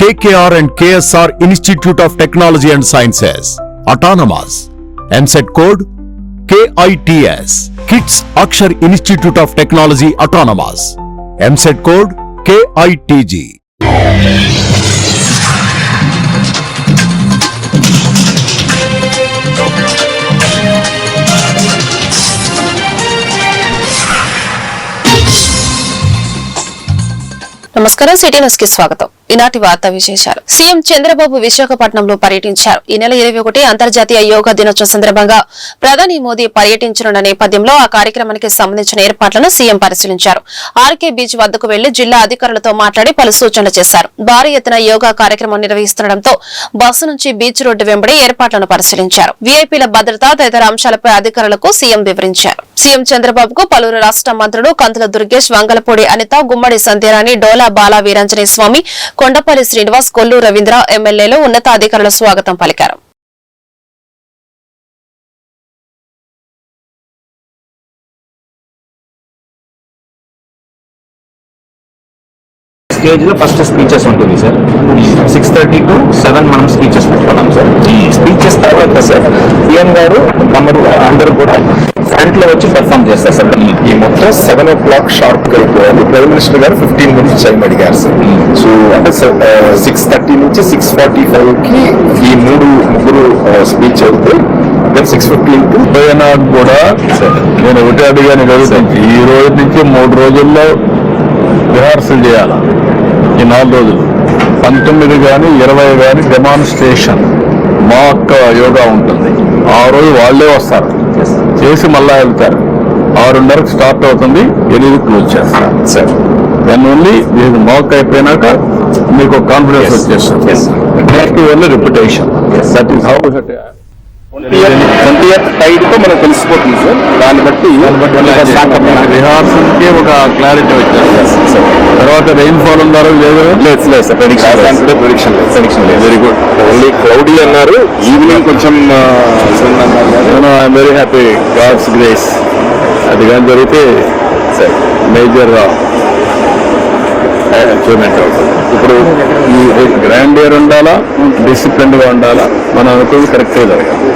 KKR and KSR institute of technology and sciences autonomous EAMCET code KITS KITS Akshar institute of technology autonomous EAMCET code KITG నమస్కారం city న్యూస్కి స్వాగతం ఈనాటి వార్తా విశేషాలు. CM Chandrababu విశాఖపట్నంలో పర్యటించారు. ఈ నెల ఇరవై ఒకటి అంతర్జాతీయ యోగా దినోత్సవం సందర్భంగా ప్రధాని మోదీ పర్యటించనున్న నేపథ్యంలో ఆ కార్యక్రమానికి సంబంధించిన ఏర్పాట్లను సీఎం పరిశీలించారు. ఆర్కే బీచ్ వద్దకు వెళ్ళి జిల్లా అధికారులతో మాట్లాడి పలు సూచనలు చేశారు. భారీ ఎత్తున యోగా కార్యక్రమం నిర్వహిస్తుండటంతో బస్సు నుంచి బీచ్ రోడ్డు వెంబడి ఏర్పాట్లను పరిశీలించారు. వీఐపీల భద్రత తదితర అంశాలపై అధికారులకు సీఎం వివరించారు. సీఎం చంద్రబాబుకు పలువురు రాష్ట్ర మంత్రులు కంతుల దుర్గేష్ వంగలపూడి అనిత గుమ్మడి సంధ్యారాణి డోలా బాలా వీరాంజనేయ స్వామి కొండపల్లి శ్రీనివాస్ కొల్లు రవీంద్ర ఎమ్మెల్యేలు ఉన్నతాధికారుల స్వాగతం పలికారు. స్టేజ్లో ఫస్ట్ స్పీచెస్ ఉంటుంది sir. Six thirty to seven మనం స్పీచెస్ పెట్టుకున్నాం సార్. ఈ స్పీచెస్ తర్వాత సార్ సీఎం గారు తమరు అందరూ కూడా ఫ్రంట్లో వచ్చి పెర్ఫామ్ చేస్తారు సార్. ఈ మొత్తం సెవెన్ ఓ క్లాక్ షార్ప్ అయిపోయారు ప్రైమ్ మినిస్టర్ గారు ఫిఫ్టీన్ మినిట్స్ టైం అడిగారు సార్. సో అంటే సిక్స్ థర్టీ నుంచి సిక్స్ ఫార్టీ ఫైవ్కి ఈ మూడు ముగ్గురు స్పీచ్ అవుతే దెన్ సిక్స్ ఫిఫ్టీన్ టు నాకు కూడా నేను ఒకటి అడిగాను గౌరవించి ఈ రోజు నుంచి మూడు రోజుల్లో రిహార్సల్ చేయాలి? ఈ నాలుగు రోజులు పంతొమ్మిది కానీ ఇరవై కానీ డెమాన్స్ట్రేషన్ మాక్ యోగా ఉంటుంది. ఆ రోజు వాళ్ళే వస్తారు. చేసి మళ్ళా వెళ్తారు. ఆరున్నరకు స్టార్ట్ అవుతుంది. ఎనిమిది క్లోజ్ చేస్తారు. సార్. దాని ఓన్లీ ఇది మాక్ అయిపోయినాక మీకు కాన్ఫిడెన్స్ వచ్చేస్తుంది. Next only reputation that is how twenty టైడ్తో మనకు తెలిసిపోతుంది సార్. దాన్ని బట్టి ఒక క్లారిటీ వచ్చేస్తుంది తర్వాత రెయిన్ ఫాల్ ఉందారో లేదు? లేదు లేదు సార్. ప్రెడిక్షన్ ప్రెడిక్షన్ లేదు ప్రెడిక్షన్ లేదు. వెరీ గుడ్ ఓన్లీ క్లౌడీ అన్నారు. ఈవినింగ్ కొంచెం I'm very happy God's grace అది కానీ జరిగితే మేజర్ అచీవ్మెంట్ అవుతుంది. ఇప్పుడు ఈ గ్రాండ్ ఇయర్ ఉండాలా? డిసిప్లిన్గా ఉండాలా? మనం అనుకున్నది కరెక్ట్గా జరగాలి.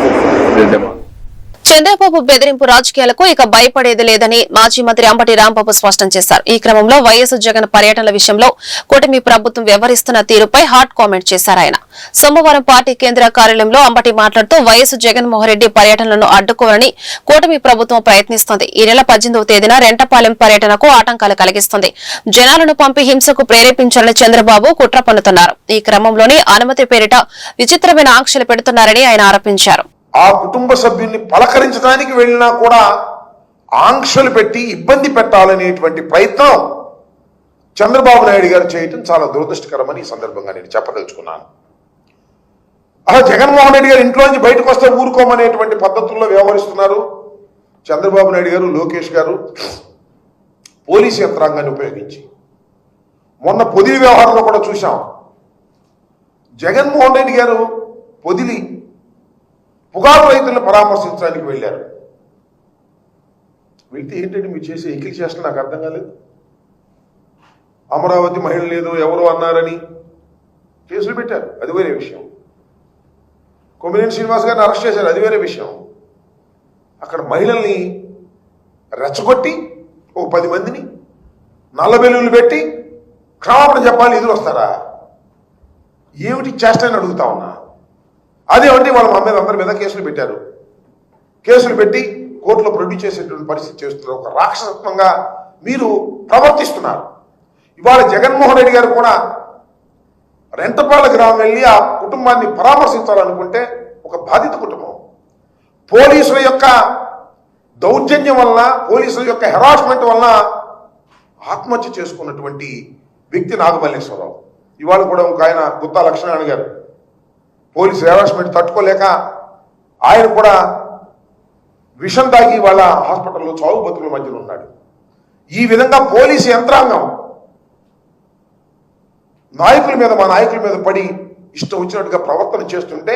చంద్రబాబు బెదిరింపు రాజకీయాలకు ఇక భయపడేది లేదని మాజీ మంత్రి అంబటి రాంబాబు స్పష్టం చేశారు. ఈ క్రమంలో వైఎస్ జగన్ పర్యటనల విషయంలో కూటమి ప్రభుత్వం వ్యవహరిస్తున్న తీరుపై హాట్ కామెంట్ చేశారు ఆయన. సోమవారం పార్టీ కేంద్ర కార్యాలయంలో అంబటి మాట్లాడుతూ వైఎస్ జగన్మోహన్ రెడ్డి పర్యటనలను అడ్డుకోవాలని కూటమి ప్రభుత్వం ప్రయత్నిస్తోంది. ఈ నెల పద్దెనిమిదవ తేదీన రెంటపాలెం పర్యటనకు ఆటంకాలు కలిగిస్తుంది. జనాలను పంపి హింసకు ప్రేరేపించాలని చంద్రబాబు కుట్ర పన్నుతున్నారు. ఈ క్రమంలోనే అనుమతి పేరిట విచిత్రమైన ఆంక్షలు పెడుతున్నారని ఆయన ఆరోపించారు. ఆ కుటుంబ సభ్యుల్ని పలకరించడానికి వెళ్ళినా కూడా ఆంక్షలు పెట్టి ఇబ్బంది పెట్టాలనేటువంటి ప్రయత్నం చంద్రబాబు నాయుడు గారు చేయటం చాలా దురదృష్టకరమని ఈ సందర్భంగా నేను చెప్పదలుచుకున్నాను. అలా జగన్మోహన్ రెడ్డి గారు ఇంట్లోంచి బయటకు వస్తే ఊరుకోమనేటువంటి పద్ధతుల్లో వ్యవహరిస్తున్నారు. చంద్రబాబు నాయుడు గారు లోకేష్ గారు పోలీసు యంత్రాంగాన్ని ఉపయోగించి. మొన్న పొదిలి వ్యవహారంలో కూడా చూశాం. జగన్మోహన్ రెడ్డి గారు పొదిలి పొగాకు రైతులను పరామర్శించడానికి వెళ్ళారు. వెళ్తే ఏంటంటే మీరు చేసే ఎకిలి చేసిన నాకు అర్థం కాలేదు? అమరావతి మహిళ లేదు ఎవరు అన్నారని కేసులు పెట్టారు. అది వేరే విషయం. కొమ్మినేని శ్రీనివాస్ గారిని అరెస్ట్ చేశారు. అది వేరే విషయం. అక్కడ మహిళల్ని రెచ్చగొట్టి ఓ పది మందిని నల్ల బెల్లులు పెట్టి క్షమాపణ చెప్పాలి ఎదురు వస్తారా ఏమిటి చేస్తానని అడుగుతా ఉన్నా? అదేమంటే వాళ్ళ మా మీద అందరి మీద కేసులు పెట్టారు. కేసులు పెట్టి కోర్టులో ప్రొడ్యూస్ చేసేటువంటి పరిస్థితి చేస్తున్నారు. ఒక రాక్షసత్వంగా మీరు ప్రవర్తిస్తున్నారు. ఇవాళ జగన్మోహన్ రెడ్డి గారు కూడా రెంటపాల గ్రామం వెళ్ళి ఆ కుటుంబాన్ని పరామర్శించాలనుకుంటే ఒక బాధిత కుటుంబం. పోలీసుల యొక్క దౌర్జన్యం వలన పోలీసుల యొక్క హెరాస్మెంట్ వలన ఆత్మహత్య చేసుకున్నటువంటి వ్యక్తి నాగమల్లేశ్వరరావు. ఇవాళ కూడా ఒక ఆయన గుత్తా లక్ష్మణ గారు. పోలీస్ హెరాస్మెంట్ తట్టుకోలేక ఆయన కూడా విషం తాగి వాళ్ళ హాస్పిటల్లో చావు బతుకుల మధ్యలో ఉన్నాడు. ఈ విధంగా పోలీసు యంత్రాంగం నాయకుల మీద మా నాయకుల మీద పడి ఇష్టం వచ్చినట్టుగా ప్రవర్తన చేస్తుంటే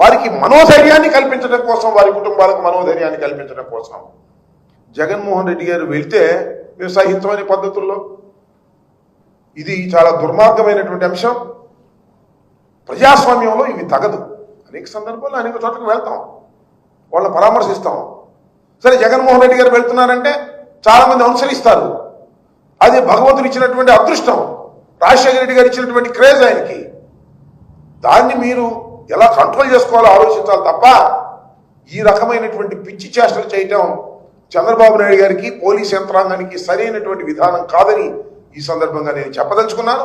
వారికి మనోధైర్యాన్ని కల్పించడం కోసం వారి కుటుంబాలకు మనోధైర్యాన్ని కల్పించడం కోసం జగన్మోహన్ రెడ్డి గారు వెళ్తే మేము సహితమైన పద్ధతుల్లో. ఇది చాలా దుర్మార్గమైనటువంటి అంశం. ప్రజాస్వామ్యంలో ఇవి తగదు. అనేక సందర్భాల్లో అనేక చోట్లకు వెళ్తాం. వాళ్ళని పరామర్శిస్తాం. సరే జగన్మోహన్ రెడ్డి గారు వెళ్తున్నారంటే చాలామంది అనుసరిస్తారు. అది భగవంతుడు ఇచ్చినటువంటి అదృష్టం. రాజశేఖర రెడ్డి గారు ఇచ్చినటువంటి క్రేజ్ ఆయనకి. దాన్ని మీరు ఎలా కంట్రోల్ చేసుకోవాలో ఆలోచించాలి తప్ప ఈ రకమైనటువంటి పిచ్చి చేష్టలు చేయటం చంద్రబాబు నాయుడు గారికి పోలీస్ యంత్రాంగానికి సరైనటువంటి విధానం కాదని ఈ సందర్భంగా నేను చెప్పదలుచుకున్నాను.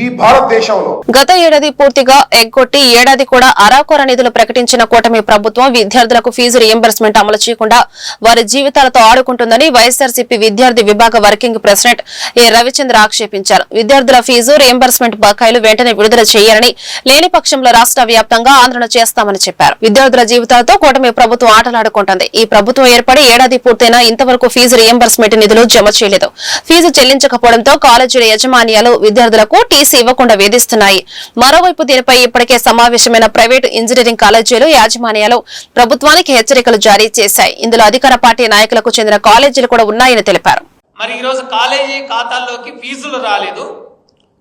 ఈ భారతదేశంలో. గత ఏడాది పూర్తిగా ఎగ్గొట్టి ఏడాది కూడా అరాకొర నిధులు ప్రకటించిన కూటమి ప్రభుత్వం విద్యార్థులకు ఫీజు రియంబర్స్మెంట్ అమలు చేయకుండా వారి జీవితాలతో ఆడుకుంటుందని వైఎస్ఆర్సీపీ విద్యార్థి విభాగ వర్కింగ్ ప్రెసిడెంట్ ఏ రవిచంద్ర ఆక్షేపించారు. విద్యార్థుల ఫీజు రియంబర్స్మెంట్ బకాయిలు వెంటనే విడుదల చేయాలని లేని పక్షంలో రాష్ట్ర వ్యాప్తంగా ఆందోళన చేస్తామని చెప్పారు. విద్యార్థుల జీవితాలతో కూటమి ప్రభుత్వం ఆటలాడుకుంటుంది. ఈ ప్రభుత్వం ఏర్పడి ఏడాది పూర్తయినా ఇంతవరకు ఫీజు రియంబర్స్మెంట్ నిధులు జమ చేయలేదు. ఫీజు చెల్లించకపోవడంతో కాలేజీల యాజమాన్యాలు విద్యార్థులకు టీసీ ఇవ్వకుండా వేధిస్తున్నాయి. మరోవైపు దీనిపై ఇప్పటికే సమావేశమైన ప్రైవేటు ఇంజనీరింగ్ కాలేజీలు యాజమాన్యాలు ప్రభుత్వానికి హెచ్చరికలు జారీ చేశాయి. ఇందులో అధికార పార్టీ నాయకులకు చెందిన కాలేజీలు కూడా ఉన్నాయని తెలిపారు. మరి ఈరోజు కాలేజీ ఖాతాల్లోకి ఫీజులు రాలేదు.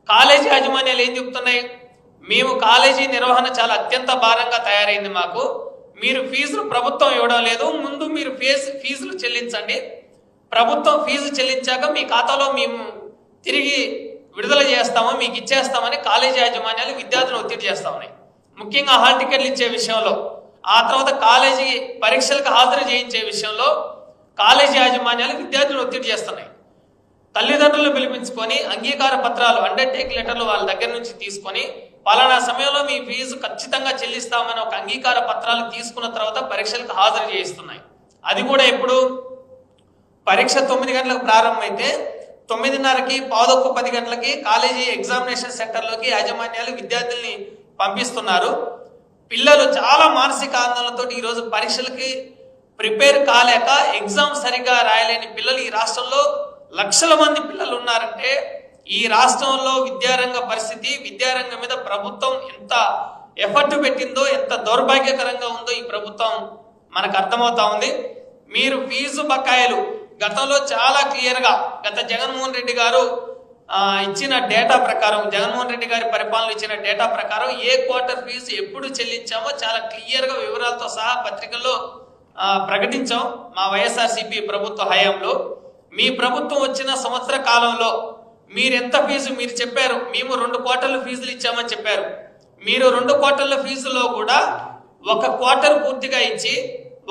కాలేజీ యాజమాన్యాలు ఏం చెప్తున్నాయి? మేము కాలేజీ నిర్వహణ చాలా అత్యంత భారంగా తయారైంది మాకు. మీరు ఫీజులు ప్రభుత్వం ఇవ్వడం లేదు. ముందు మీరు ఫీజు ఫీజులు చెల్లించండి. ప్రభుత్వం ఫీజు చెల్లించాక మీ ఖాతాలో మేము తిరిగి విడుదల చేస్తాము మీకు ఇచ్చేస్తామని కాలేజీ యాజమాన్యాలు విద్యార్థులను ఒత్తిడి చేస్తా ఉన్నాయి. ముఖ్యంగా హాల్ టికెట్లు ఇచ్చే విషయంలో ఆ తర్వాత కాలేజీ పరీక్షలకు హాజరు చేయించే విషయంలో కాలేజీ యాజమాన్యాలు విద్యార్థులను ఒత్తిడి చేస్తున్నాయి. తల్లిదండ్రులు పిలిపించుకొని అంగీకార పత్రాలు అండర్టేక్ లెటర్లు వాళ్ళ దగ్గర నుంచి తీసుకొని పలానా సమయంలో మీ ఫీజు ఖచ్చితంగా చెల్లిస్తామని ఒక అంగీకార పత్రాలు తీసుకున్న తర్వాత పరీక్షలకు హాజరు చేయిస్తున్నాయి. అది కూడా ఎప్పుడు? పరీక్ష తొమ్మిది గంటలకు ప్రారంభమైతే తొమ్మిదిన్నరకి పావుదొక్కు పది గంటలకి కాలేజీ ఎగ్జామినేషన్ సెంటర్లోకి యాజమాన్యాలు విద్యార్థుల్ని పంపిస్తున్నారు. పిల్లలు చాలా మానసిక ఆందోళనతో ఈరోజు పరీక్షలకి ప్రిపేర్ కాలేక ఎగ్జామ్ సరిగ్గా రాయలేని పిల్లలు ఈ రాష్ట్రంలో లక్షల మంది పిల్లలు ఉన్నారంటే ఈ రాష్ట్రంలో విద్యారంగ పరిస్థితి విద్యారంగం మీద ప్రభుత్వం ఎంత ఎఫర్ట్ పెట్టిందో ఎంత దౌర్భాగ్యకరంగా ఉందో ఈ ప్రభుత్వం మనకు అర్థమవుతా ఉంది. మీరు ఫీజు బకాయిలు గతంలో చాలా క్లియర్గా గత జగన్మోహన్ రెడ్డి గారు ఇచ్చిన డేటా ప్రకారం జగన్మోహన్ రెడ్డి గారి పరిపాలన ఇచ్చిన డేటా ప్రకారం ఏ క్వార్టర్ ఫీజు ఎప్పుడు చెల్లించామో చాలా క్లియర్గా వివరాలతో సహా పత్రికల్లో ప్రకటించాం మా వైఎస్ఆర్సీపీ ప్రభుత్వ హయాంలో. మీ ప్రభుత్వం వచ్చిన సంవత్సర కాలంలో మీరు ఎంత ఫీజు మీరు చెప్పారు? మేము రెండు క్వార్టర్ల ఫీజులు ఇచ్చామని చెప్పారు. మీరు రెండు క్వార్టర్ల ఫీజులో కూడా ఒక క్వార్టర్ పూర్తిగా ఇచ్చి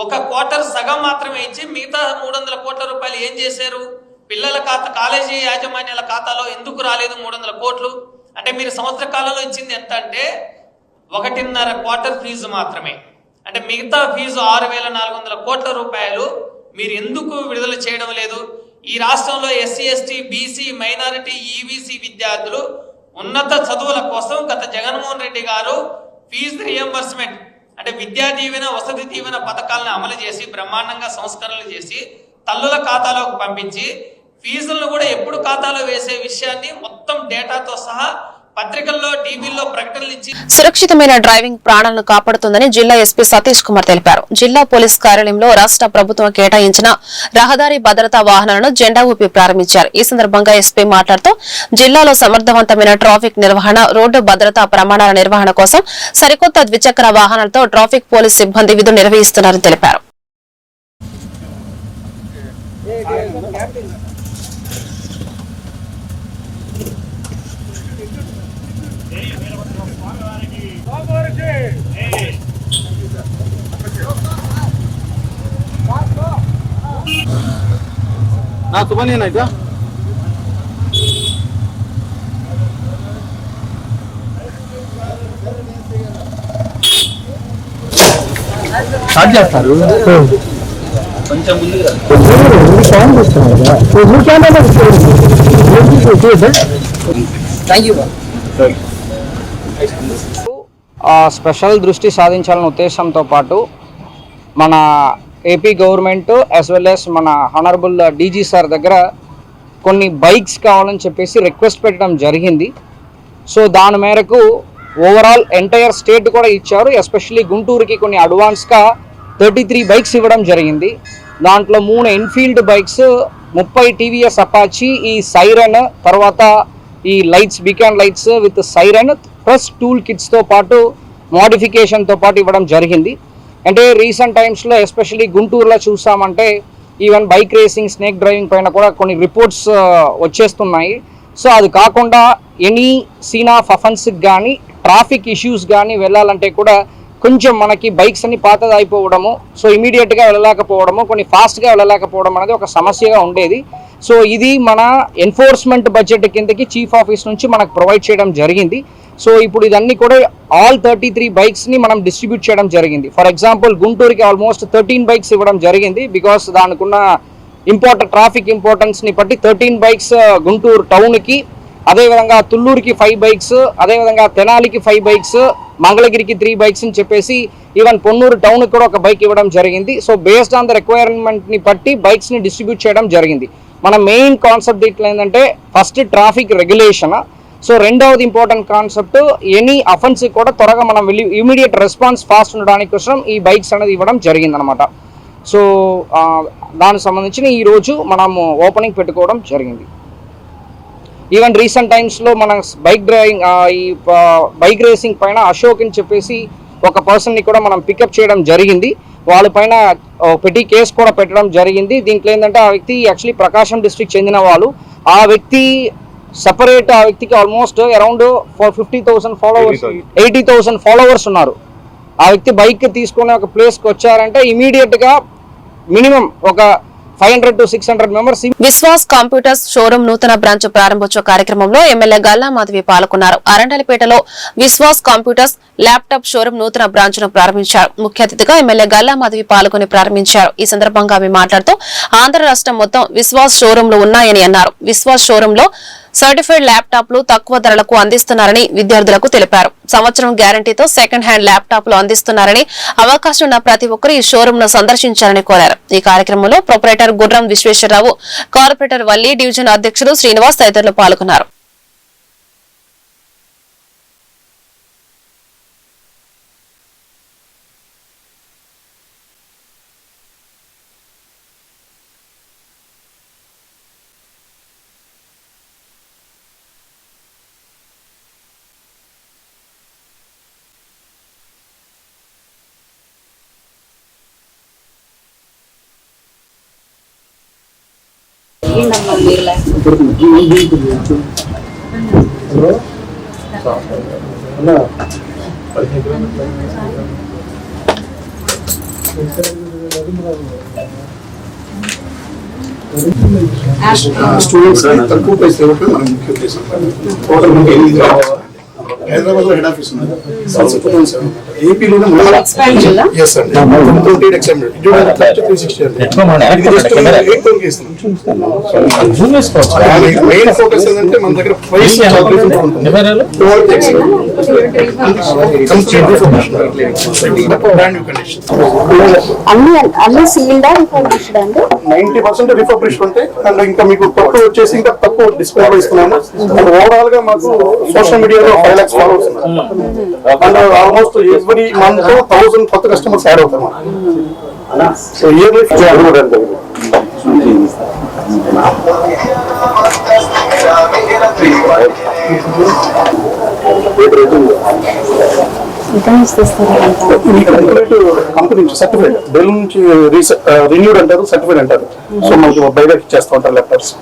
ఒక క్వార్టర్ సగం మాత్రమే ఇచ్చి మిగతా మూడు వందల కోట్ల రూపాయలు ఏం చేశారు? పిల్లల ఖాతా కాలేజీ యాజమాన్యాల ఖాతాలో ఎందుకు రాలేదు మూడు వందల కోట్లు? అంటే మీరు సంవత్సర కాలంలో ఇచ్చింది ఎంత అంటే ఒకటిన్నర క్వార్టర్ ఫీజు మాత్రమే. అంటే మిగతా ఫీజు ఆరు వేల నాలుగు వందల కోట్ల రూపాయలు మీరు ఎందుకు విడుదల చేయడం లేదు? ఈ రాష్ట్రంలో SC ST BC minority EBC విద్యార్థులు ఉన్నత చదువుల కోసం గత జగన్మోహన్ రెడ్డి గారు ఫీజు రియంబర్స్మెంట్ అంటే విద్యా దీవెన వసతి దీవెన పథకాలను అమలు చేసి బ్రహ్మాండంగా సంస్కరణలు చేసి తల్లుల ఖాతాలోకి పంపించి ఫీజులను కూడా ఎప్పుడు ఖాతాలో వేసే విషయాన్ని మొత్తం డేటాతో సహా పత్రికల్లో టీవీల్లో ప్రకటనలు ఇచ్చి సురక్షితమైన డ్రైవింగ్ ప్రాణాలను కాపాడుతుందని జిల్లా ఎస్పీ సతీష్ కుమార్ తెలిపారు జిల్లా పోలీస్ కార్యాలయంలో రాష్ట్ర ప్రభుత్వం కేటాయించిన రహదారి భద్రతా వాహనాలను జెండా ఊపి ప్రారంభించారు ఈ సందర్భంగా ఎస్పీ మాట్లాడుతూ జిల్లాలో సమర్థవంతమైన ట్రాఫిక్ నిర్వహణ రోడ్డు భద్రతా ప్రమాణాల నిర్వహణ కోసం సరికొత్త ద్విచక్ర వాహనాలతో ట్రాఫిక్ పోలీస్ సిబ్బంది విధులు నిర్వహిస్తున్నారని తెలిపారు థ్యాంక్ యూ ఆ, స్పెషల్ దృష్టి సాధించాలనే ఉద్దేశంతో పాటు మన AP government as well as మన హానరబుల్ డీజీ సార్ దగ్గర కొన్ని బైక్స్ కావాలని చెప్పేసి రిక్వెస్ట్ పెట్టడం జరిగింది. సో దాని మేరకు ఓవరాల్ ఎంటైర్ స్టేట్ కూడా ఇచ్చారు. ఎస్పెషల్లీ గుంటూరుకి కొన్ని అడ్వాన్స్గా థర్టీ త్రీ బైక్స్ ఇవ్వడం జరిగింది. దాంట్లో మూడు ఎన్ఫీల్డ్ బైక్స్ ముప్పై టీవీఎస్ అపాచి ఈ సైరన్ తర్వాత ఈ lights beacon lights with siren plus tool కిట్స్తో పాటు మోడిఫికేషన్తో పాటు ఇవ్వడం జరిగింది. అంటే రీసెంట్ టైమ్స్లో ఎస్పెషల్లీ గుంటూరులో చూసామంటే even bike racing snake driving పైన కూడా కొన్ని రిపోర్ట్స్ వచ్చేస్తున్నాయి. సో అది కాకుండా ఎనీ సీన్ ఆఫ్ అఫెన్స్కి కానీ ట్రాఫిక్ ఇష్యూస్ కానీ వెళ్ళాలంటే కూడా కొంచెం మనకి బైక్స్ అన్ని పాతది అయిపోవడము సో ఇమీడియట్గా వెళ్ళలేకపోవడము కొన్ని ఫాస్ట్గా వెళ్ళలేకపోవడం అనేది ఒక సమస్యగా ఉండేది. సో ఇది మన ఎన్ఫోర్స్మెంట్ బడ్జెట్ కిందకి చీఫ్ ఆఫీస్ నుంచి మనకు ప్రొవైడ్ చేయడం జరిగింది. సో ఇప్పుడు ఇదన్నీ కూడా ఆల్ థర్టీ త్రీ బైక్స్ని మనం డిస్ట్రిబ్యూట్ చేయడం జరిగింది. ఫర్ ఎగ్జాంపుల్ గుంటూరుకి ఆల్మోస్ట్ థర్టీన్ బైక్స్ ఇవ్వడం జరిగింది బికాస్ దానికున్న ఇంపార్టెంట్ ట్రాఫిక్ ఇంపార్టెన్స్ని బట్టి థర్టీన్ బైక్స్ uh, గుంటూరు టౌన్కి అదేవిధంగా తుళ్ళూరుకి ఫైవ్ బైక్స్ అదేవిధంగా తెనాలికి ఫైవ్ బైక్స్ మంగళగిరికి త్రీ బైక్స్ అని చెప్పేసి ఈవెన్ పొన్నూరు టౌన్కి కూడా ఒక బైక్ ఇవ్వడం జరిగింది. సో బేస్డ్ ఆన్ ద రిక్వైర్మెంట్ని బట్టి బైక్స్ని డిస్ట్రిబ్యూట్ చేయడం జరిగింది. మన మెయిన్ కాన్సెప్ట్ ఇట్లా ఏంటంటే ఫస్ట్ ట్రాఫిక్ రెగ్యులేషన్ సో రెండవది ఇంపార్టెంట్ కాన్సెప్ట్ ఎనీ అఫెన్స్ కూడా త్వరగా మనం వెళ్ళి ఇమీడియట్ రెస్పాన్స్ ఫాస్ట్ ఉండడానికి కోసం ఈ బైక్స్ అనేది ఇవ్వడం జరిగిందనమాట. సో దానికి సంబంధించిన ఈరోజు మనము ఓపెనింగ్ పెట్టుకోవడం జరిగింది. ఈవెన్ రీసెంట్ టైమ్స్లో మన బైక్ డ్రైవింగ్ ఈ బైక్ రేసింగ్ పైన అశోక్ అని చెప్పేసి ఒక పర్సన్ని కూడా మనం పికప్ చేయడం జరిగింది. వాళ్ళ పైన పెట్టి కేసు కూడా పెట్టడం జరిగింది. దీంట్లో ఏంటంటే ఆ వ్యక్తి యాక్చువల్లీ ప్రకాశం డిస్ట్రిక్ట్ చెందిన వాళ్ళు. ఆ వ్యక్తి సపరేట్ ఆ వ్యక్తికి almost around four fifty thousand followers eighty thousand followers ఉన్నారు. ఆ వ్యక్తి బైక్ తీసుకుని ఒక ప్లేస్కి వచ్చారంటే ఇమీడియట్గా మినిమం ఒక five hundred to six hundred members Vishwas computers showroom నూతన బ్రాంచ్ ప్రారంభోత్సవ కార్యక్రమంలో ఎమ్మెల్యే గల్లా మాధవి పాల్గొన్నారు. అరండలపేటలో విశ్వాస్ కంప్యూటర్స్ ల్యాప్టాప్ షోరూం నూతన బ్రాంచ్ను ప్రారంభించారు. ముఖ్య అతిథిగా ఎమ్మెల్యే గల్లా మాధవి పాల్గొని ప్రారంభించారు. ఈ సందర్భంగా ఆమె మాట్లాడుతూ ఆంధ్ర రాష్ట్రం మొత్తం విశ్వాస్ షోరూంలు ఉన్నాయని అన్నారు. విశ్వాస్ షోరూంలో సర్టిఫైడ్ ల్యాప్టాప్లు తక్కువ ధరలకు అందిస్తున్నారని విద్యార్థులకు తెలిపారు. సంవత్సరం గ్యారంటీతో సెకండ్ హ్యాండ్ ల్యాప్టాప్లు అందిస్తున్నారని అవకాశం ఉన్న ప్రతి ఒక్కరూ ఈ షోరూమ్ను సందర్శించాలని కోరారు. ఈ కార్యక్రమంలో ప్రొపరేటర్ గుర్రం విశ్వేశ్వరరావు కార్పొరేటర్ వల్లి డివిజన్ అధ్యక్షుడు శ్రీనివాస్ తదితరులు పాల్గొన్నారు. స్టూడెంట్స్ తక్కువ పైసలు ఇవ్వటం మన ముఖ్య ఉద్దేశం టోటల్ మనకి ఎనిమిది హైదరాబాద్లో హెడ్ ఆఫీస్ ఉన్నది ఏపీలో ఎస్ అండి complete extended three sixty main focus ఏంటంటే మన దగ్గర నైన్టీ పర్సెంట్ ఉంటాయి అండ్? ఇంకా మీకు తక్కువ వచ్చేసి ఇంకా తక్కువ డిస్ప్లే ఇస్తున్నాము. ఓవరాల్గా మాకు social media five lakhs followers and almost every month thousand కొత్త కస్టమర్స్ యాడ్ అవుతారు సో ఇయర్లీ కంపెనీ నుంచి సర్టిఫైడ్ డెల్ నుంచి రిన్యూడ్ అంటారు సర్టిఫైడ్ అంటారు. సో మనకి బయట ఇచ్చేస్తూ ఉంటారు ల్యాప్టాప్స్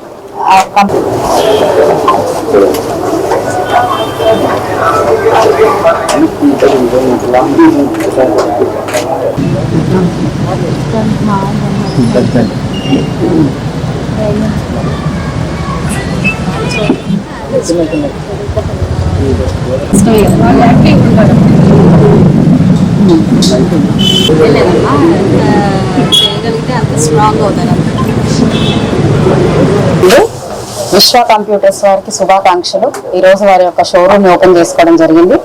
చేయగలిగితే అంత స్ట్రాంగ్ అవుతారు. విశ్వ కంప్యూటర్స్ వారికి శుభాకాంక్షలు. ఈరోజు వారి యొక్క షోరూమ్ ఓపెన్ చేసుకోవడం జరిగింది.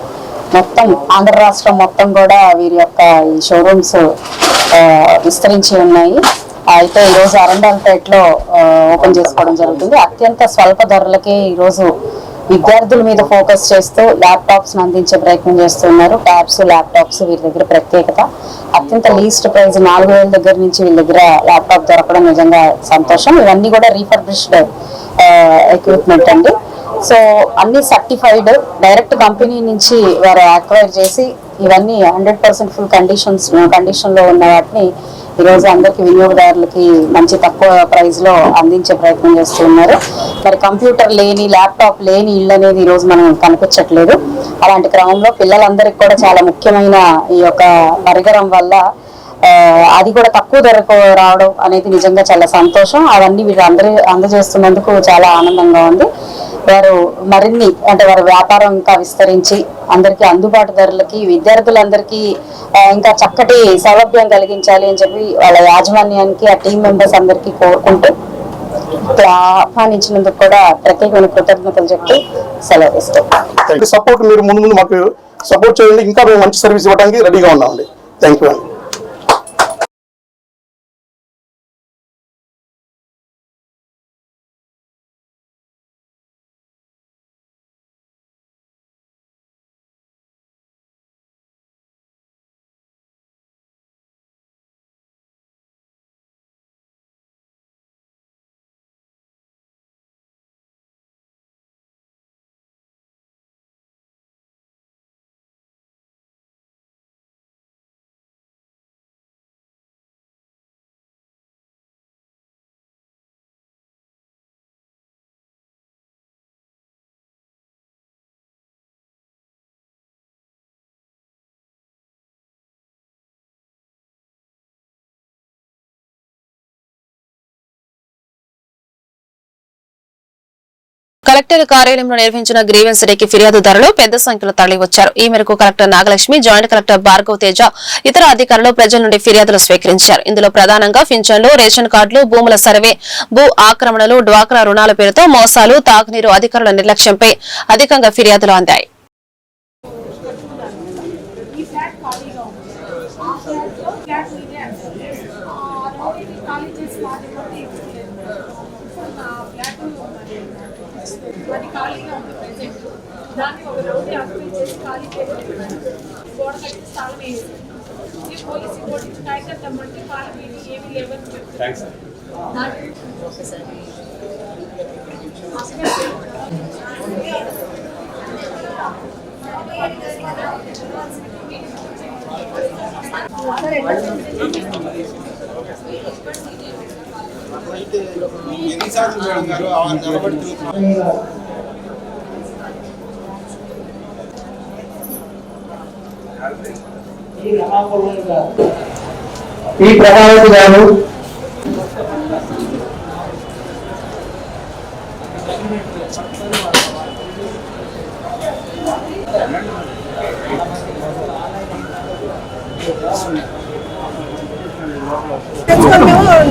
మొత్తం ఆంధ్ర రాష్ట్రం మొత్తం కూడా వీరి యొక్క ఈ షోరూమ్స్ విస్తరించి ఉన్నాయి. అయితే ఈ రోజు అరండాల్పేటలో ఓపెన్ చేసుకోవడం జరుగుతుంది. అత్యంత స్వల్ప ధరలకే ఈరోజు విద్యార్థుల మీద ఫోకస్ చేస్తూ ల్యాప్టాప్స్ అందించే ప్రయత్నం చేస్తున్నారు. ట్యాబ్స్ ల్యాప్టాప్స్ వీరి దగ్గర ప్రత్యేకత. అత్యంత లీస్ట్ ప్రైజ్ నాలుగు వేల దగ్గర నుంచి వీళ్ళ దగ్గర ల్యాప్టాప్ దొరకడం నిజంగా సంతోషం. ఇవన్నీ కూడా రీఫర్బిష్డ్ ఎక్విప్మెంట్ అండి. సో అన్ని సర్టిఫైడ్ డైరెక్ట్ కంపెనీ నుంచి వారు అక్వైర్ చేసి ఇవన్నీ హండ్రెడ్ పర్సెంట్ ఫుల్ కండిషన్స్ కండిషన్లో ఉన్న వాటిని ఈ రోజు అందరికి వినియోగదారులకి మంచి తక్కువ ప్రైస్లో అందించే ప్రయత్నం చేస్తున్నారు మరి కంప్యూటర్ లేని ల్యాప్టాప్ లేని ఇల్లు అనేది ఈరోజు మనం కనిపించట్లేదు. అలాంటి క్రమంలో పిల్లలందరికీ కూడా చాలా ముఖ్యమైన ఈ యొక్క పరికరం వల్ల అది కూడా తక్కువ ధరకు రావడం అనేది నిజంగా చాలా సంతోషం. అవన్నీ వీళ్ళు అందరూ అందజేస్తున్నందుకు చాలా ఆనందంగా ఉంది. వారు మరిన్ని అంటే వారి వ్యాపారం ఇంకా విస్తరించి అందరికీ అందుబాటు ధరలకి విద్యార్థులందరికీ ఇంకా చక్కటి సౌలభ్యం కలిగించాలి అని చెప్పి వాళ్ళ యాజమాన్యానికి ఆ టీం మెంబర్స్ అందరికీ కోరుకుంటూ ఆహ్వానించినందుకు కూడా ప్రత్యేకమైన కృతజ్ఞతలు చెప్తూ సెలవు ఇస్తాం సపోర్ట్ మీరు ముందు ముందు మాకు సపోర్ట్ చేయండి. ఇంకా మేము మంచి సర్వీస్ ఇవ్వడానికి రెడీగా ఉన్నామండి. థ్యాంక్ యూ అండి. కలెక్టర్ కార్యాలయంలో నిర్వహించిన గ్రీవెన్స్ డేకి ఫిర్యాదుదారులు పెద్ద సంఖ్యలో తరలివచ్చారు ఈ మేరకు collector Nagalakshmi joint collector Bhargav Teja ఇతర అధికారులు ప్రజల నుండి ఫిర్యాదులు స్వీకరించారు. ఇందులో ప్రధానంగా పింఛన్లు రేషన్ కార్డులు భూముల సర్వే భూ ఆక్రమణలు డ్వాక్రా రుణాల పేరుతో మోసాలు తాగునీరు అధికారుల నిర్లక్ష్యంపై అధికంగా ఫిర్యాదులు అందాయి అది ఖాళీగా ఉంది ప్రెసెంట్ దాన్ని ఒక రౌడీ ఆక్యుపై చేసి ఖాళీ చేసి ఈ పోలీస్ కాగితం తెమ్మంటే ఖాళీ మీది ఏమీ లేవని చెప్తారు దానికి ఓకే సార్ ఈ ప్రభావిత గారు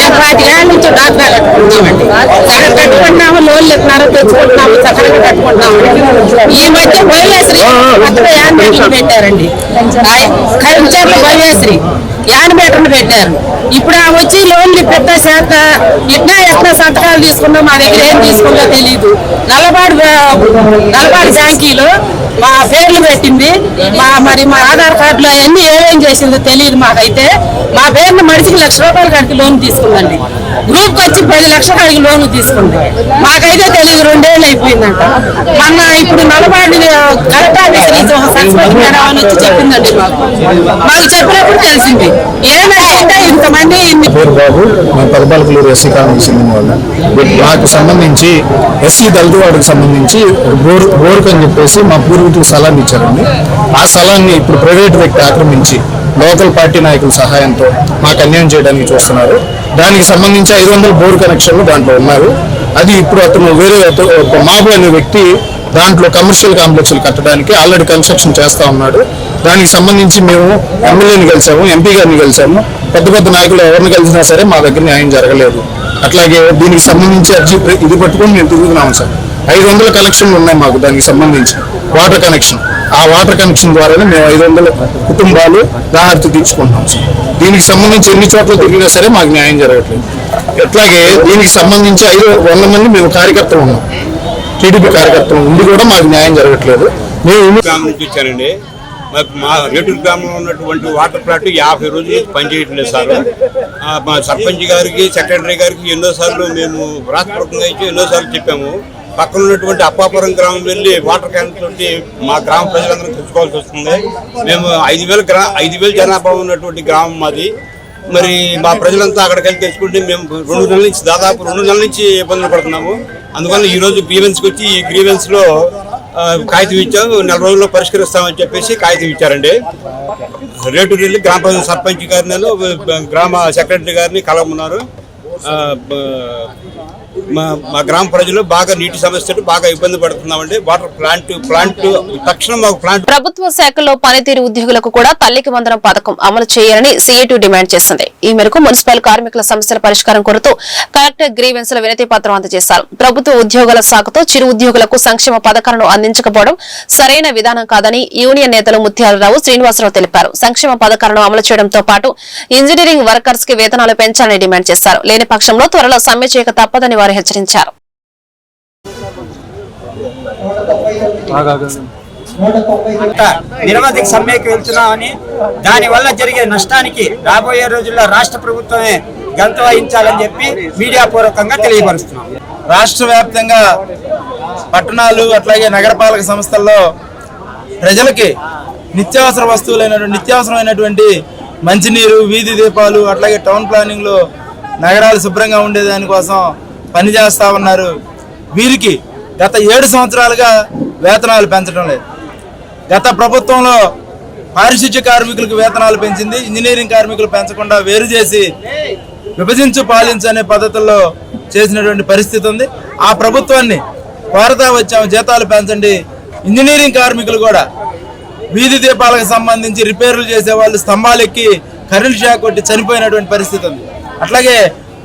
మేము పాతికేళ్ళ నుంచి డాక్టర్ కట్టుకుంటున్నామండి సగం కట్టుకుంటున్నాము లోన్లు ఇస్తున్నారు తెచ్చుకుంటున్నాము సగంగా కట్టుకుంటున్నాము. ఈ మధ్య భవ్యశ్రీ కొత్తగా యాన్ మీటర్లు పెట్టారండి. కరించర్ల భవ్యశ్రీ యాన్ మీటర్లు పెట్టారు. ఇప్పుడు ఆ వచ్చి లోన్లు పెట్టే శాత ఇట్లా ఎట్లా సంతకాలు తీసుకున్నా మా దగ్గర ఏం తీసుకుందో తెలియదు నల్లబాడు నల్లబాడు బ్యాంకీలో మా పేర్లు పెట్టింది. మా మరి మా ఆధార్ కార్డులో అవన్నీ ఏమేం చేసిందో తెలియదు మాకైతే. మా పేరుని మనిషికి లక్ష రూపాయల కాడికి లోన్ తీసుకుందండి గ్రూప్ వచ్చి పది లక్షల అడిగి లోన్ తీసుకుంది మాకైతే తెలియదు రెండేళ్ళు అయిపోయిందంట. మొన్న ఇప్పుడు నలబాడి కరెక్ట్ ఆఫీస్ సరస్వతి మేడం అని వచ్చి చెప్పిందండి మాకు. మాకు చెప్పినప్పుడు తెలిసింది. ఏమైందంటే ఇంతమంది చేశామండి పేరు బాబు మా పెదపాలకలూరు ఎస్సీ కాలనీ చెందిన వాళ్ళు. నాకు సంబంధించి ఎస్సీ దళితవాడికి సంబంధించి బోర్ బోర్క్ అని చెప్పేసి మా పూర్వీకులు స్థలాన్ని ఇచ్చారండి. ఆ స్థలాన్ని ఇప్పుడు ప్రైవేట్ వ్యక్తి ఆక్రమించి లోకల్ పార్టీ నాయకుల సహాయంతో మాకు అన్యాయం చేయడానికి చూస్తున్నారు. దానికి సంబంధించి ఐదు వందల బోర్ కనెక్షన్లు దాంట్లో ఉన్నారు. అది ఇప్పుడు అతను వేరే మాబు అనే వ్యక్తి దాంట్లో కమర్షియల్ కాంప్లెక్స్లు కట్టడానికి ఆల్రెడీ కన్స్ట్రక్షన్ చేస్తూ ఉన్నాడు. దానికి సంబంధించి మేము ఎమ్మెల్యేని కలిసాము ఎంపీ గారిని కలిసాము. పెద్ద పెద్ద నాయకులు ఎవరిని కలిసినా సరే మా దగ్గర న్యాయం జరగలేదు. అట్లాగే దీనికి సంబంధించి అర్జీ ఇది పట్టుకొని మేము తిరుగుతున్నాము సార్. ఐదు వందల కనెక్షన్లు ఉన్నాయి మాకు దానికి సంబంధించి. Water connection. ఆ వాటర్ కనెక్షన్ ద్వారానే మేము ఐదు వందల కుటుంబాలు దాహర్తి తీర్చుకుంటున్నాం సార్. దీనికి సంబంధించి ఎన్ని చోట్ల తిరిగినా సరే మాకు న్యాయం జరగట్లేదు. అట్లాగే దీనికి సంబంధించి ఐదు వందల మంది మేము కార్యకర్తలు ఉన్నాం. టీడీపీ కార్యకర్తలు ఉండి కూడా మాకు న్యాయం జరగట్లేదు. మేము గ్రామం నుంచి మాకు మా రేటూరు గ్రామంలో ఉన్నటువంటి వాటర్ ప్లాంట్ యాభై రోజులు పనిచేయట్లేదు సార్. మా సర్పంచ్ గారికి సెక్రటరీ గారికి ఎన్నోసార్లు మేము రాష్ట్రపూర్వకంగా ఇచ్చి ఎన్నోసార్లు చెప్పాము. పక్కన ఉన్నటువంటి అప్పాపురం గ్రామం వెళ్ళి వాటర్ క్యాన్ తోటి మా గ్రామ ప్రజలందరూ తెచ్చుకోవాల్సి వస్తుంది. మేము ఐదు వేల గ్రా ఐదు వేల జనాభా ఉన్నటువంటి గ్రామం మాది. మరి మా ప్రజలంతా అక్కడికి వెళ్ళి తెచ్చుకుంటే మేము రెండు నెలల నుంచి దాదాపు రెండు నెలల నుంచి ఇబ్బందులు పడుతున్నాము. అందువల్ల ఈ రోజు గ్రీవెన్స్కి వచ్చి ఈ గ్రీవెన్స్లో కాగితం ఇచ్చాము. నెల రోజుల్లో పరిష్కరిస్తామని చెప్పేసి కాగితం ఇచ్చారండి. రేటు వెళ్ళి గ్రామ సర్పంచ్ గారిని గ్రామ సెక్రటరీ గారిని కలవమన్నారు. మా మా గ్రామ ప్రజలు బాగా నీటి సమస్యలు బాగా ఇబ్బంది పడుతున్నామండి. వాటర్ ప్లాంట్ ప్లాంట్ తక్షణం మాకు ప్లాంట్. ప్రభుత్వ శాఖలో పనితీరు ఉద్యోగులకు కూడా తల్లికి వందనం పథకం అమలు చేయాలని సీఐటీ డిమాండ్ చేసింది. ఈ మేరకు మున్సిపల్ కార్మికుల సమస్యల పరిష్కారం కోరుతూ కలెక్టర్ గ్రీవెన్స్ల వినతి పత్రం అందజేశారు. ప్రభుత్వ ఉద్యోగుల శాఖతో చిరు ఉద్యోగులకు సంక్షేమ పథకాలను అందించకపోవడం సరైన విధానం కాదని యూనియన్ నేతలు ముత్యాలరావు శ్రీనివాసరావు తెలిపారు. సంక్షేమ పథకాలను అమలు చేయడంతో పాటు ఇంజనీరింగ్ వర్కర్స్కి వేతనాలు పెంచాలని డిమాండ్ చేశారు. లేని పక్షంలో త్వరలో సమ్మె చేయక తప్పదని వారు హెచ్చరించారు. నిరవధిక సమ్మెకి వెళ్తున్నామని దాని వల్ల జరిగే నష్టానికి రాబోయే రోజుల్లో రాష్ట్ర ప్రభుత్వమే గంత వహించాలని చెప్పి మీడియా పూర్వకంగా తెలియపరుస్తున్నాం. రాష్ట్ర వ్యాప్తంగా పట్టణాలు అట్లాగే నగరపాలక సంస్థల్లో ప్రజలకి నిత్యావసర వస్తువులైనటువంటి నిత్యావసరమైనటువంటి మంచినీరు వీధి దీపాలు అట్లాగే టౌన్ ప్లానింగ్లో నగరాలు శుభ్రంగా ఉండే దానికోసం పనిచేస్తా ఉన్నారు. వీరికి గత ఏడు సంవత్సరాలుగా వేతనాలు పెంచడం లేదు. గత ప్రభుత్వంలో పారిశుద్ధ్య కార్మికులకు వేతనాలు పెంచింది ఇంజనీరింగ్ కార్మికులు పెంచకుండా వేరు చేసి విభజించు పాలించు అనే పద్ధతుల్లో చేసినటువంటి పరిస్థితి ఉంది. ఆ ప్రభుత్వాన్ని కోరతా వచ్చాము జీతాలు పెంచండి. ఇంజనీరింగ్ కార్మికులు కూడా వీధి దీపాలకు సంబంధించి రిపేర్లు చేసే వాళ్ళు స్తంభాలు ఎక్కి కరెంట్ షాక్ కొట్టి చనిపోయినటువంటి పరిస్థితి ఉంది. అట్లాగే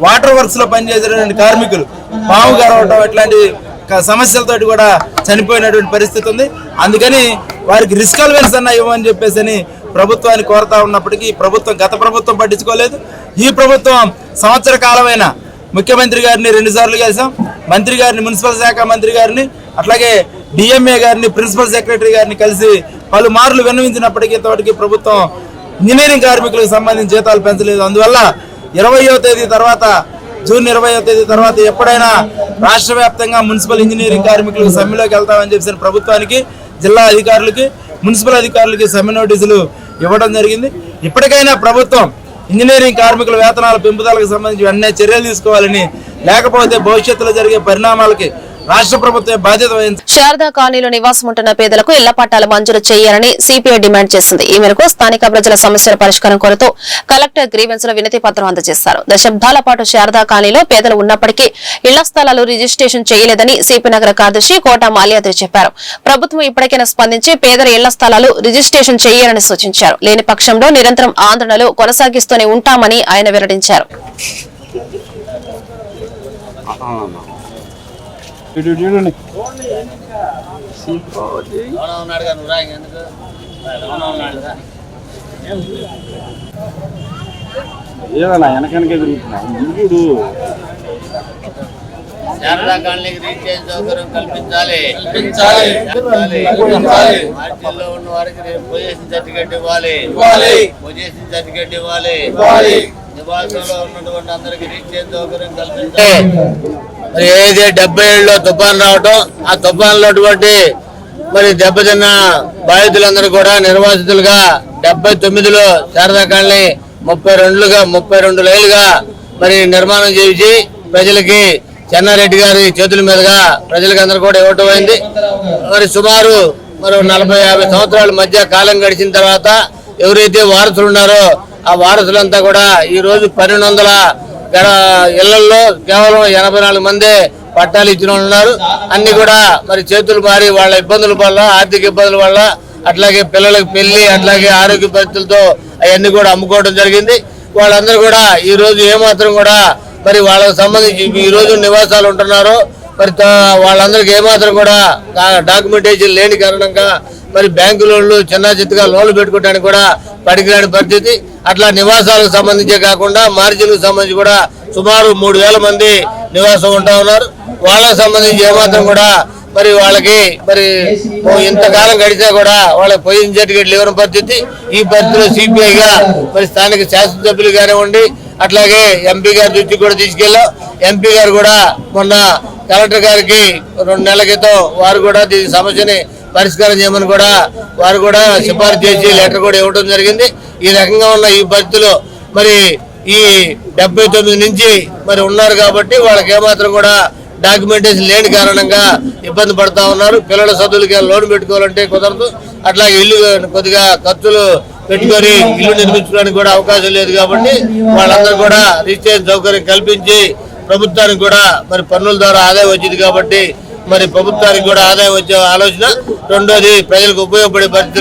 వాటర్ వర్క్స్లో పనిచేసేటువంటి కార్మికులు. పాము గరవటం ఇట్లాంటి సమస్యలతో సమస్యలతోటి కూడా చనిపోయినటువంటి పరిస్థితి ఉంది. అందుకని వారికి రిస్క్ అలవెన్స్ అన్న ఇవ్వమని చెప్పేసి అని ప్రభుత్వాన్ని కోరుతా ఉన్నప్పటికీ ప్రభుత్వం గత ప్రభుత్వం పట్టించుకోలేదు. ఈ ప్రభుత్వం సంవత్సర కాలమైన ముఖ్యమంత్రి గారిని రెండు సార్లు కలిసాం. మంత్రి గారిని మున్సిపల్ శాఖ మంత్రి గారిని అట్లాగే డిఎంఏ గారిని ప్రిన్సిపల్ సెక్రటరీ గారిని కలిసి పలుమార్లు విన్నవించినప్పటికీ ఇంతవరకు ప్రభుత్వం ఇంజనీరింగ్ కార్మికులకు సంబంధించి జీతాలు పెంచలేదు. అందువల్ల ఇరవయో తేదీ తర్వాత జూన్ ఇరవయో తేదీ తర్వాత ఎప్పుడైనా రాష్ట్ర వ్యాప్తంగా మున్సిపల్ ఇంజనీరింగ్ కార్మికులకు సమ్మెలోకి వెళ్తామని చెప్పిన ప్రభుత్వానికి జిల్లా అధికారులకి మున్సిపల్ అధికారులకి సమ్మె నోటీసులు ఇవ్వడం జరిగింది. ఇప్పటికైనా ప్రభుత్వం ఇంజనీరింగ్ కార్మికుల వేతనాల పెంపుదలకు సంబంధించి వెంటనే చర్యలు తీసుకోవాలని లేకపోతే భవిష్యత్తులో జరిగే పరిణామాలకి రాష్ట్ర ప్రభుత్వం బాధ్యత శారదా కాలనీలో నివాసం ఉంటున్న పేదలకు ఇళ్ళ పట్టాలు మంజూరు చేయాలని సిపిఐ డిమాండ్ చేసింది. ఈ మేరకు స్థానిక ప్రజల సమస్యల పరిష్కారం కోరుతూ కలెక్టర్ గ్రీవెన్స్లో వినతి పత్రం అందజేశారు. దశాబ్దాల పాటు శారదా కాలనీలో పేదలు ఉన్నప్పటికీ ఇళ్ళ స్థలాలు రిజిస్ట్రేషన్ చేయలేదని సిపి నగర కార్యదర్శి కోట మాల్యాద్రి చెప్పారు. ప్రభుత్వం ఇప్పటికైనా స్పందించి పేదల ఇళ్ళ స్థలాలు రిజిస్ట్రేషన్ చేయాలని సూచించారు. లేని పక్షంలో నిరంతరం ఆందోళనలు కొనసాగిస్తూనే ఉంటామని ఆయన వెల్లడించారు. ఏదన్నా వెనకనకే తిరుగుతున్నా ఇప్పుడు శారదా కాలనీకి సౌకర్యం కల్పించాలి. మార్చిల్లో ఉన్న వారికి రేపు పొజిషన్ సర్టిఫికేట్ ఇవ్వాలి. పొజిషన్ సర్టిఫికేట్ ఇవ్వాలి. నివాసంలో ఉన్నటువంటి అందరికి రీఛార్జ్ సౌకర్యం కల్పించాలి. మరి ఏదైతే డెబ్బై ఏళ్ళలో తుఫాన్ రావటం ఆ తుఫాన్లో అటువంటి మరి దెబ్బతిన్న బాధితులందరూ కూడా నిర్వాసితులుగా డెబ్బై తొమ్మిదిలో శారదాకాళ్ళని ముప్పై రెండులుగా ముప్పై రెండు లైన్లుగా మరి నిర్మాణం చేసి ప్రజలకి చెన్నారెడ్డి గారి చేతుల మీదుగా ప్రజలకి అందరూ కూడా ఇవ్వటం అయింది. మరి సుమారు మరి నలభై యాభై సంవత్సరాల మధ్య కాలం గడిచిన తర్వాత ఎవరైతే వారసులు ఉన్నారో ఆ వారసులంతా కూడా ఈ రోజు పన్నెండు వందల గడ ఇళ్ళలో కేవలం ఎనభై నాలుగు మంది పట్టాలు ఇచ్చిన వాళ్ళు ఉన్నారు. అన్ని కూడా మరి చేతులు మారి వాళ్ళ ఇబ్బందుల వల్ల ఆర్థిక ఇబ్బందుల వల్ల అట్లాగే పిల్లలకు పెళ్ళి అట్లాగే ఆరోగ్య పరిస్థితులతో అవన్నీ కూడా అమ్ముకోవడం జరిగింది. వాళ్ళందరూ కూడా ఈ రోజు ఏమాత్రం కూడా మరి వాళ్ళకు సంబంధించి ఈ రోజు నివాసాలు ఉంటున్నారో మరి త- వాళ్ళందరికీ ఏమాత్రం కూడా డాక్యుమెంటేషన్ లేని కారణంగా మరి బ్యాంకు లోన్లు చిన్న చిత్తగా లోన్లు పెట్టుకోవడానికి కూడా పడికిరాని పరిస్థితి. అట్లా నివాసాలకు సంబంధించే కాకుండా మార్జిన్కు సంబంధించి కూడా సుమారు మూడు వేల మంది నివాసం ఉంటా ఉన్నారు. వాళ్ళకి సంబంధించి ఏమాత్రం కూడా మరి వాళ్ళకి మరి ఇంతకాలం గడిచా కూడా వాళ్ళకి పోయిన సర్టిఫికేట్లు ఇవ్వని పరిస్థితి. ఈ పరిస్థితిలో సిపిఐగా మరి స్థానిక శాసనసభ్యులు కానివ్వండి అట్లాగే ఎంపీ గారి దృష్టికి కూడా తీసుకెళ్ళాం. ఎంపీ గారు కూడా మొన్న కలెక్టర్ గారికి రెండు నెలల క్రితం వారు కూడా దీని సమస్యని పరిష్కారం చేయమని కూడా వారు కూడా సిఫారసు చేసి లెటర్ కూడా ఇవ్వడం జరిగింది. ఈ రకంగా ఉన్న ఈ పరిస్థితులు మరి ఈ డెబ్బై తొమ్మిది నుంచి మరి ఉన్నారు కాబట్టి వాళ్ళకి ఏమాత్రం కూడా డాక్యుమెంటేషన్ లేని కారణంగా ఇబ్బంది పడతా ఉన్నారు. పిల్లల చదువులకి లోన్ పెట్టుకోవాలంటే కుదరదు. అట్లాగే ఇల్లు కొద్దిగా ఖర్చులు పెట్టుకొని ఇల్లు నిర్మించుకోవడానికి కూడా అవకాశం లేదు కాబట్టి వాళ్ళందరూ కూడా రిజిస్ట్రేషన్ సౌకర్యం కల్పించి ప్రభుత్వానికి కూడా మరి పన్నుల ద్వారా ఆదాయం వచ్చింది కాబట్టి మరి ప్రభుత్వానికి కూడా ఆదాయం వచ్చే ఆలోచన రెండోది ప్రజలకు ఉపయోగపడే పరిస్థితి